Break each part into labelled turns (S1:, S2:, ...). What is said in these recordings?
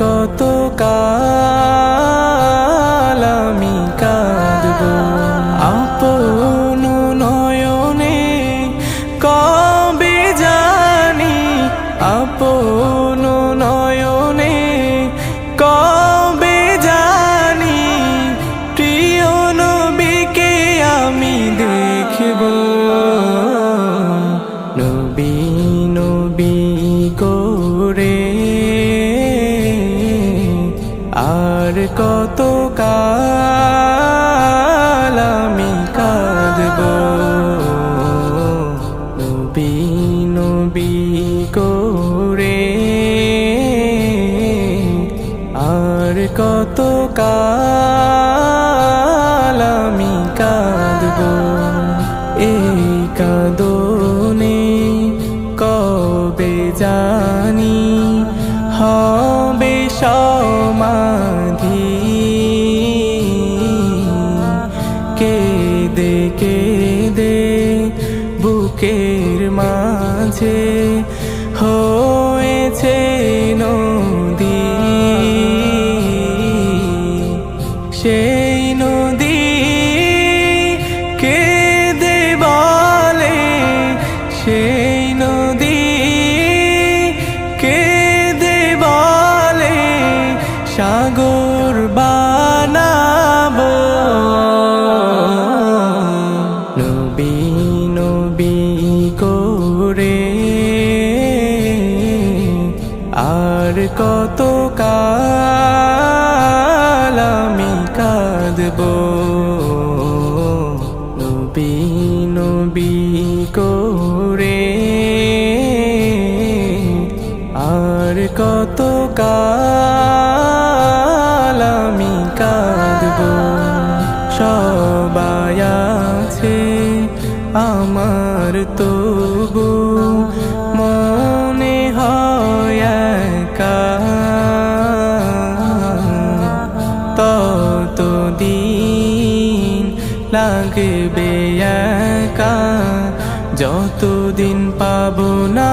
S1: কত কাল আমি কাঁদব? আপন নয়নে কবে জানি আপন আর কত কাল আমি কাঁদব? নবী করে আর কত কাল আমি কাঁদব? এই কাঁদনে সমাধি। কেদে কেদে বুকের মাঝে সাগর বানাবো নবী নবী করে আর কত কাল আমি কাঁদব। নবী নবী করে আর কত কাল সবাই আছে আমার তবু মনে হয় একা। ততদিন লাগবে একা যতদিন পাবো না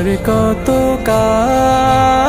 S1: আর কত কাল।